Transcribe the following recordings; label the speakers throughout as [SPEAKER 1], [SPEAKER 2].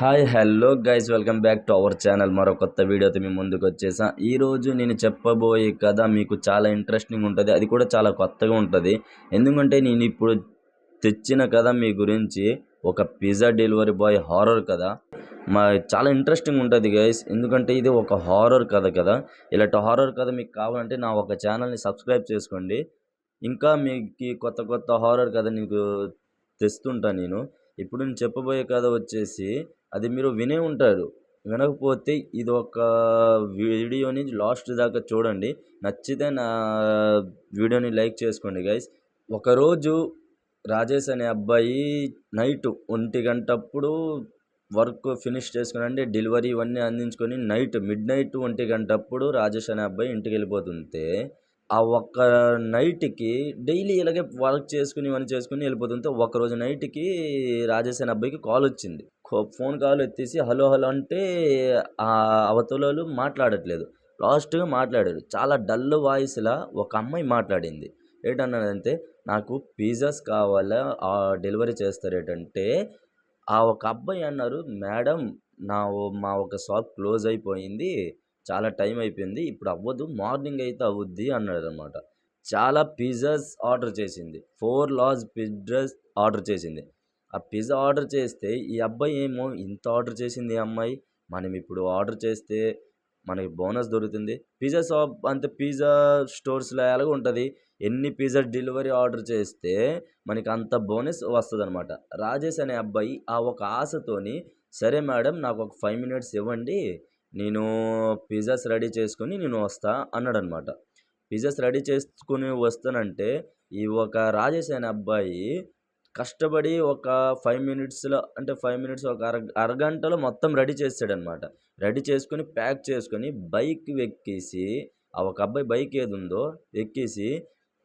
[SPEAKER 1] Hi hello guys welcome back to our channel. మరో కొత్త వీడియోతో మీ ముందుకు వచ్చేసా. ఈరోజు నేను చెప్పబోయే కథ మీకు చాలా ఇంట్రెస్టింగ్ ఉంటుంది. అది కూడా చాలా కొత్తగా ఉంటుంది. ఎందుకంటే నేను ఇప్పుడు తెచ్చిన కథ మీ గురించి ఒక పిజ్జా డెలివరీ బాయ్ హారర్ కథ. మా చాలా ఇంట్రెస్టింగ్ ఉంటుంది గైస్. ఎందుకంటే ఇది ఒక హారర్ కథ కదా. ఇలాంటి హారర్ కథ మీకు కావాలంటే నా ఒక ఛానల్ని సబ్స్క్రైబ్ చేసుకోండి. ఇంకా మీకు కొత్త కొత్త హారర్ కథ నీకు తెస్తుంటా నేను. ఇప్పుడు నేను చెప్పబోయే కథ వచ్చేసి అది మీరు వినే ఉంటారు. వినకపోతే ఇది ఒక వీడియోని లాస్ట్ దాకా చూడండి. నచ్చితే నా వీడియోని లైక్ చేసుకోండి గైస్. ఒకరోజు రాజేష్ అనే అబ్బాయి నైట్ ఒంటి గంటప్పుడు వర్క్ ఫినిష్ చేసుకుని అంటే డెలివరీ ఇవన్నీ అందించుకొని నైట్ మిడ్ నైట్ ఒంటి గంటప్పుడు రాజేష్ అనే అబ్బాయి ఇంటికి వెళ్ళిపోతుంటే ఆ ఒక్క నైట్కి డైలీ ఇలాగే వర్క్ చేసుకుని ఇవన్నీ చేసుకుని వెళ్ళిపోతుంటే ఒకరోజు నైట్కి రాజేష్ అనే అబ్బాయికి కాల్ వచ్చింది. ఫోన్ కాల్ ఎత్తేసి హలో హలో అంటే ఆ అవతలలు మాట్లాడట్లేదు. లాస్ట్గా మాట్లాడారు. చాలా డల్ వాయిస్లా ఒక అమ్మాయి మాట్లాడింది. ఏంటన్నదంటే నాకు పిజ్జాస్ కావాలా? డెలివరీ చేస్తారేటంటే ఆ ఒక అబ్బాయి అన్నారు మేడం నా మా ఒక షాప్ క్లోజ్ అయిపోయింది. చాలా టైం అయిపోయింది. ఇప్పుడు అవ్వదు. మార్నింగ్ అయితే అవుద్ది అన్నాడు అనమాట చాలా పిజ్జాస్ ఆర్డర్ చేసింది. ఫోర్ లార్జ్ పిజ్జాస్ ఆర్డర్ చేసింది. ఆ పిజ్జా ఆర్డర్ చేస్తే ఈ అబ్బాయి ఏమో ఇంత ఆర్డర్ చేసింది ఈ అమ్మాయి. మనం ఇప్పుడు ఆర్డర్ చేస్తే మనకి బోనస్ దొరుకుతుంది. పిజ్జా షాప్ అంత పిజ్జా స్టోర్స్లో ఎలాగ ఉంటుంది. ఎన్ని పిజ్జా డెలివరీ ఆర్డర్ చేస్తే మనకి అంత బోనస్ వస్తుంది అనమాట రాజేష్ అనే అబ్బాయి ఆ ఒక ఆశతోని సరే మేడం నాకు ఒక ఫైవ్ మినిట్స్ ఇవ్వండి. నేను పిజ్జాస్ రెడీ చేసుకుని నేను వస్తా అన్నాడు అనమాట పిజ్జాస్ రెడీ చేసుకుని వస్తానంటే ఈ ఒక రాజేష్ అనే అబ్బాయి కష్టపడి ఒక ఫైవ్ మినిట్స్లో అంటే ఫైవ్ మినిట్స్ ఒక అర అరగంటలో మొత్తం రెడీ చేసాడనమాట రెడీ చేసుకొని ప్యాక్ చేసుకొని బైక్ ఎక్కేసి ఆ ఒక అబ్బాయి బైక్ ఏది ఉందో ఎక్కేసి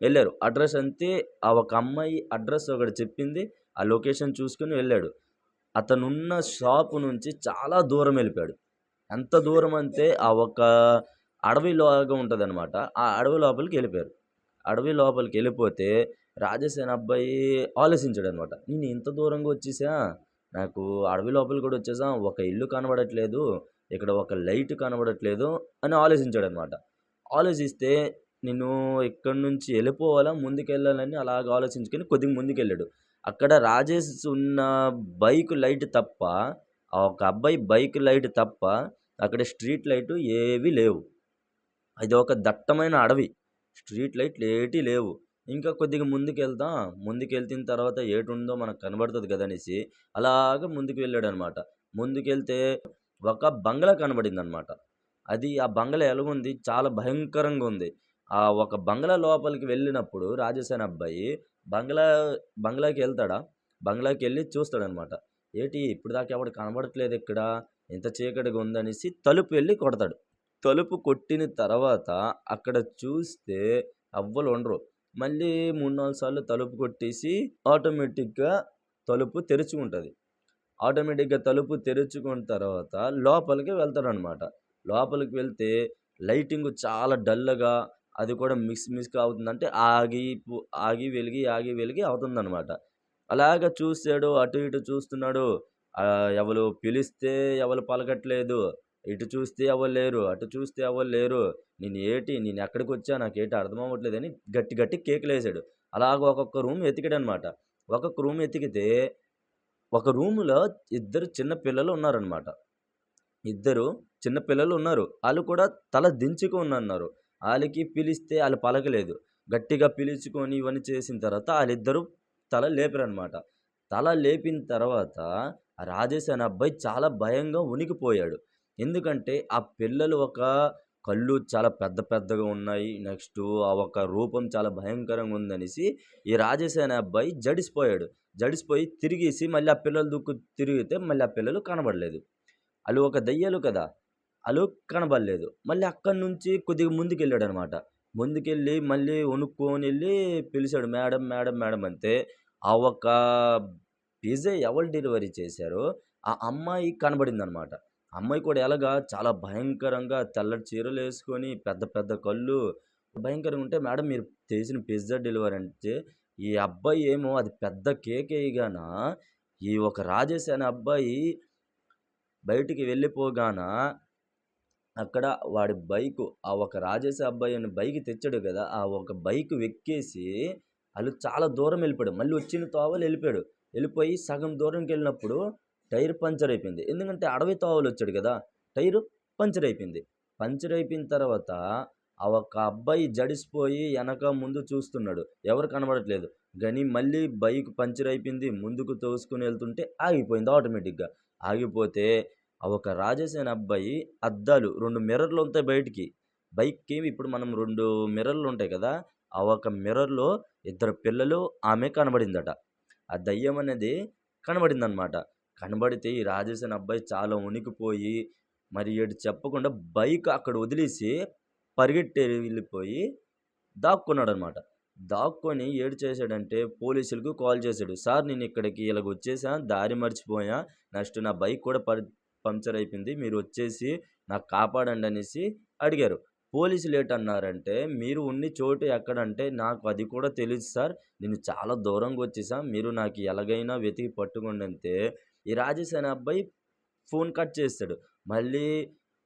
[SPEAKER 1] వెళ్ళారు. అడ్రస్ అంతే ఆ ఒక అమ్మాయి అడ్రస్ ఒకటి చెప్పింది ఆ లొకేషన్ చూసుకొని వెళ్ళాడు. అతనున్న షాపు నుంచి చాలా దూరం వెళ్ళిపోయాడు. ఎంత దూరం అంటే ఆ ఒక అడవిలాగా ఉంటుంది అనమాట ఆ అడవి లోపలికి వెళ్ళిపోయారు. అడవి లోపలికి వెళ్ళిపోతే రాజేష్ అనే అబ్బాయి ఆలోచించాడు అనమాట నేను ఇంత దూరంగా వచ్చేసా? నాకు అడవి లోపలికి కూడా వచ్చేసా. ఒక ఇల్లు కనబడట్లేదు. ఇక్కడ ఒక లైట్ కనబడట్లేదు అని ఆలోచించాడు అనమాట ఆలోచిస్తే నేను ఇక్కడ నుంచి వెళ్ళిపోవాలా? ముందుకెళ్ళాలని అలాగ ఆలోచించుకొని కొద్దిగా ముందుకెళ్ళాడు. అక్కడ రాజేష్ ఉన్న బైక్ లైట్ తప్ప ఆ ఒక అబ్బాయి బైక్ లైట్ తప్ప అక్కడ స్ట్రీట్ లైట్ ఏవి లేవు. అది ఒక దట్టమైన అడవి. స్ట్రీట్ లైట్లు ఏటి లేవు. ఇంకా కొద్దిగా ముందుకెళ్తాం ముందుకెళ్తిన తర్వాత ఏటుందో ఉందో మనకు కనబడుతుంది కదా అనేసి అలాగ ముందుకు వెళ్ళాడు అనమాట ముందుకెళ్తే ఒక బంగ్లా కనబడింది అనమాట అది ఆ బంగ్లా ఎలాగుంది? చాలా భయంకరంగా ఉంది. ఆ ఒక బంగ్లా లోపలికి వెళ్ళినప్పుడు రాజసేన అబ్బాయి బంగ్లా బంగ్లాకి వెళ్తాడా? బంగ్లాకి వెళ్ళి చూస్తాడనమాట. ఏటి? ఇప్పుడు దాకా ఎవడు కనబడట్లేదు ఇక్కడ. ఎంత చీకటిగా ఉందనేసి తలుపు వెళ్ళి కొడతాడు. తలుపు కొట్టిన తర్వాత అక్కడ చూస్తే అవ్వలు ఉండరు. మళ్ళీ మూడు నాలుగు సార్లు తలుపు కొట్టేసి ఆటోమేటిక్గా తలుపు తెరుచుకుంటుంది ఆటోమేటిక్గా తలుపు తెరుచుకున్న తర్వాత లోపలికి వెళ్తాడనమాట. లోపలికి వెళ్తే లైటింగ్ చాలా డల్గా అది కూడా మిక్స్ మిక్స్ అవుతుంది అంటే ఆగి ఆగి వెలిగి ఆగి వెలిగి అవుతుందన్నమాట అలాగ చూసాడు అటు ఇటు చూస్తున్నాడు. ఎవరు పిలిస్తే ఎవరు పలకట్లేదు. ఇటు చూస్తే ఎవరు లేరు అటు చూస్తే ఎవరు లేరు. నేను ఏటి నేను ఎక్కడికి వచ్చా నాకు ఏటి అర్థం అవ్వట్లేదు అని గట్టి గట్టి కేకులు వేసాడు అలాగ ఒక్కొక్క రూమ్ ఎతికాడనమాట ఒక్కొక్క రూమ్ ఎతికితే ఒక రూములో ఇద్దరు చిన్న పిల్లలు ఉన్నారనమాట. ఇద్దరు చిన్న పిల్లలు ఉన్నారు. వాళ్ళు కూడా తల దించుకుని ఉన్నారు వాళ్ళకి పిలిస్తే వాళ్ళు పలకలేదు. గట్టిగా పిలుచుకొని ఇవన్నీ చేసిన తర్వాత వాళ్ళిద్దరూ తల లేపరనమాట. తల లేపిన తర్వాత రాజేష్ అనే అబ్బాయి చాలా భయంగా ఉనికిపోయాడు ఎందుకంటే ఆ పిల్లలు ఒక కళ్ళు చాలా పెద్ద పెద్దగా ఉన్నాయి. నెక్స్ట్ ఆ ఒక రూపం చాలా భయంకరంగా ఉందనేసి ఈ రాజేష్ అనే అబ్బాయి జడిసిపోయాడు. జడిసిపోయి తిరిగేసి మళ్ళీ ఆ పిల్లలు దుక్కు తిరిగితే మళ్ళీ ఆ పిల్లలు కనబడలేదు. వాళ్ళు ఒక దయ్యాలు కదా వాళ్ళు కనబడలేదు. మళ్ళీ అక్కడి నుంచి కొద్దిగా ముందుకెళ్ళాడు అనమాట ముందుకెళ్ళి మళ్ళీ వణుక్కొని వెళ్ళి పిలిచాడు మేడం మేడం మేడం అంతే ఆ ఒక పిజ్జా ఎవరు డెలివరీ చేశారో ఆ అమ్మాయి కనబడింది అనమాట అమ్మాయి కూడా ఎలాగా చాలా భయంకరంగా తెల్లటి చీరలు వేసుకొని పెద్ద పెద్ద కళ్ళు భయంకరంగా ఉంటే మేడం మీరు చేసిన పిజ్జా డెలివరీ అంటే ఈ అబ్బాయి ఏమో అది పెద్ద కేక్ వేయగాన ఈ ఒక రాజేష్ అనే అబ్బాయి బయటికి వెళ్ళిపోగాన అక్కడ వాడి బైకు ఆ ఒక రాజేష్ అబ్బాయి అని బైక్ తెచ్చాడు కదా ఆ ఒక బైక్ ఎక్కేసి వాళ్ళు చాలా దూరం వెళ్ళిపోయాడు. మళ్ళీ వచ్చిన తోవలు వెళ్ళిపోయాడు. వెళ్ళిపోయి సగం దూరంకి వెళ్ళినప్పుడు టైర్ పంచర్ అయిపోయింది. ఎందుకంటే అడవి తోవలు వచ్చాడు కదా టైరు పంచర్ అయిపోయింది. పంచర్ అయిపోయిన తర్వాత ఆ ఒక అబ్బాయి జడిసిపోయి వెనక ముందు చూస్తున్నాడు. ఎవరు కనబడట్లేదు. కానీ మళ్ళీ బైక్ పంచర్ అయిపోయింది. ముందుకు తోసుకుని వెళ్తుంటే ఆగిపోయింది ఆటోమేటిక్గా. ఆగిపోతే ఆ ఒక రాజేష్ అనే అబ్బాయి అద్దాలు రెండు మిర్రర్లు ఉంటాయి బయటికి. బైక్కి ఇప్పుడు మనం రెండు మిర్రర్లు ఉంటాయి కదా ఆ ఒక మిర్రర్లో ఇద్దరు పిల్లలు ఆమె కనబడిందట. ఆ దయ్యం అనేది కనబడింది అనమాట కనబడితే ఈ రాజేష్ అనే అబ్బాయి చాలా ఉనికిపోయి మరి ఏడు చెప్పకుండా బైక్ అక్కడ వదిలేసి పరిగెట్టి వెళ్ళిపోయి దాక్కున్నాడు అనమాట దాక్కొని ఏడు చేశాడంటే పోలీసులకు కాల్ చేశాడు. సార్ నేను ఇక్కడికి ఇలాగ వచ్చేసా దారి మర్చిపోయా నెక్స్ట్ నా బైక్ కూడా పరి పంక్చర్ అయిపోయింది మీరు వచ్చేసి నాకు కాపాడండి అనేసి అడిగారు. పోలీసులు ఏంటన్నారంటే మీరు ఉన్ని చోటు ఎక్కడంటే నాకు అది కూడా తెలియదు సార్. నేను చాలా దూరంగా వచ్చేసా. మీరు నాకు ఎలాగైనా వెతికి పట్టుకోండి అంటే ఈ రాజేష్ అనే అబ్బాయి ఫోన్ కట్ చేస్తాడు. మళ్ళీ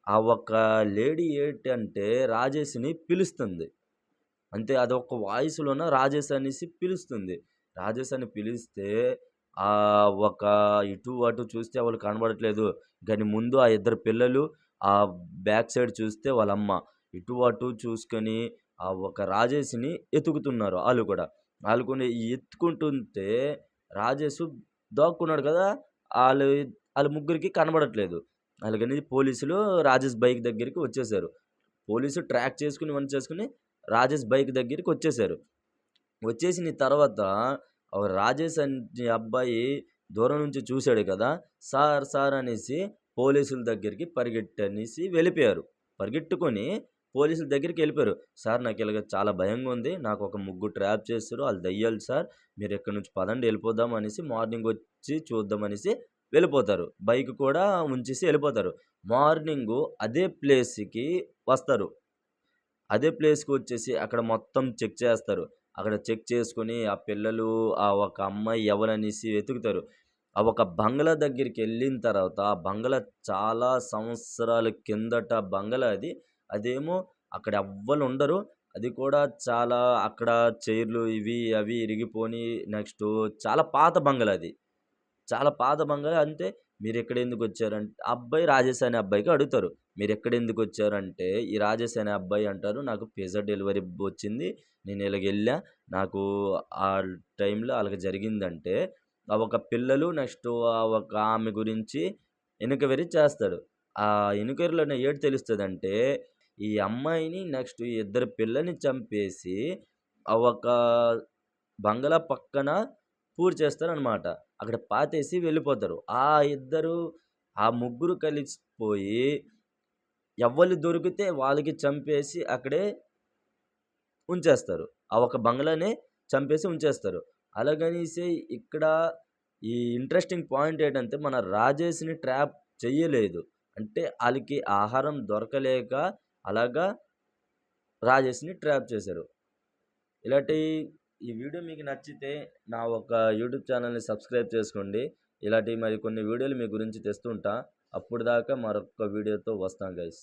[SPEAKER 1] ఆ ఒక్క లేడీ ఏంటంటే రాజేష్ని పిలుస్తుంది. అంతే ఒక వాయిస్లోన రాజేష్ అనేసి పిలుస్తుంది. రాజేష్ అని పిలిస్తే ఆ ఒక ఇటు అటు చూస్తే వాళ్ళు కనబడట్లేదు. కానీ ముందు ఆ ఇద్దరు పిల్లలు ఆ బ్యాక్ సైడ్ చూస్తే వాళ్ళమ్మ ఇటు అటు చూసుకొని ఆ ఒక రాజేష్ని ఎతుకుతున్నారు వాళ్ళు కూడా. వాళ్ళు కూడా ఎత్తుకుంటుంటే రాజేష్ దాక్కున్నాడు కదా వాళ్ళు వాళ్ళ ముగ్గురికి కనబడట్లేదు. అలాగని పోలీసులు రాజేష్ బైక్ దగ్గరికి వచ్చేసారు. పోలీసు ట్రాక్ చేసుకుని వన్ చేసుకుని రాజేష్ బైక్ దగ్గరికి వచ్చేసారు. వచ్చేసిన తర్వాత రాజేష్ అనే అబ్బాయి దూరం నుంచి చూశాడు కదా సార్ సార్ అనేసి పోలీసుల దగ్గరికి పరిగెట్టనేసి వెళ్ళిపోయారు. పరిగెట్టుకొని పోలీసుల దగ్గరికి వెళ్ళిపోయారు. సార్ నాకు ఇలాగ చాలా భయంగా ఉంది. నాకు ఒక ముగ్గురు ట్రాప్ చేస్తారు వాళ్ళు దయ్యాలు సార్. మీరు ఎక్కడి నుంచి పదండి వెళ్ళిపోదాం అనేసి మార్నింగ్ వచ్చి చూద్దాం అనేసి వెళ్ళిపోతారు. బైక్ కూడా ఉంచేసి వెళ్ళిపోతారు. మార్నింగు అదే ప్లేస్కి వస్తారు. అదే ప్లేస్కి వచ్చేసి అక్కడ మొత్తం చెక్ చేస్తారు. అక్కడ చెక్ చేసుకొని ఆ పిల్లలు ఆ ఒక అమ్మాయి ఎవరనేసి వెతుకుతారు. ఆ ఒక బంగ్లా దగ్గరికి వెళ్ళిన తర్వాత ఆ బంగ్లా చాలా సంవత్సరాల కిందట బంగ్లా అది. అదేమో అక్కడ ఎవ్వరు ఉండరు. అది కూడా చాలా అక్కడ చైర్లు ఇవి అవి ఇరిగిపోని నెక్స్ట్ చాలా పాత బంగ్లా అది. చాలా పాత బంగ్లా అంటే మీరు ఎక్కడ ఎందుకు వచ్చారంటే అబ్బాయి రాజేష్ అనే అబ్బాయికి అడుగుతారు. మీరు ఎక్కడ ఎందుకు వచ్చారంటే ఈ రాజేష్ అనే అబ్బాయి అంటారు నాకు పిజ్జా డెలివరీ వచ్చింది నేను ఇలాగ వెళ్ళా నాకు ఆ టైంలో అలాగ జరిగిందంటే ఆ ఒక పిల్లలు నెక్స్ట్ ఆ ఒక ఆమె గురించి వెనుకవరి చేస్తాడు. ఆ వెనుకరిలోనే ఏడు తెలుస్తుంది అంటే ఈ అమ్మాయిని నెక్స్ట్ ఇద్దరు పిల్లని చంపేసి ఒక బంగ్లా పక్కన పూర్తి చేస్తారనమాట అక్కడ పాతేసి వెళ్ళిపోతారు. ఆ ఇద్దరు ఆ ముగ్గురు కలిసిపోయి ఎవరు దొరికితే వాళ్ళకి చంపేసి అక్కడే ఉంచేస్తారు. ఆ ఒక బంగ్లానే చంపేసి ఉంచేస్తారు. అలాగనేసి ఇక్కడ ఈ ఇంట్రెస్టింగ్ పాయింట్ ఏంటంటే మన రాజేష్ని ట్రాప్ చెయ్యలేదు. అంటే వాళ్ళకి ఆహారం దొరకలేక అలాగా రాజేష్ని ట్రాప్ చేశారు. ఇలాంటి ఈ వీడియో మీకు నచ్చితే నా ఒక యూట్యూబ్ ఛానల్ని సబ్స్క్రైబ్ చేసుకోండి. ఇలాంటి మరి కొన్ని వీడియోలు మీ గురించి తెస్తుంటా. అప్పుడు దాకా మరొక వీడియోతో వస్తాం గైస్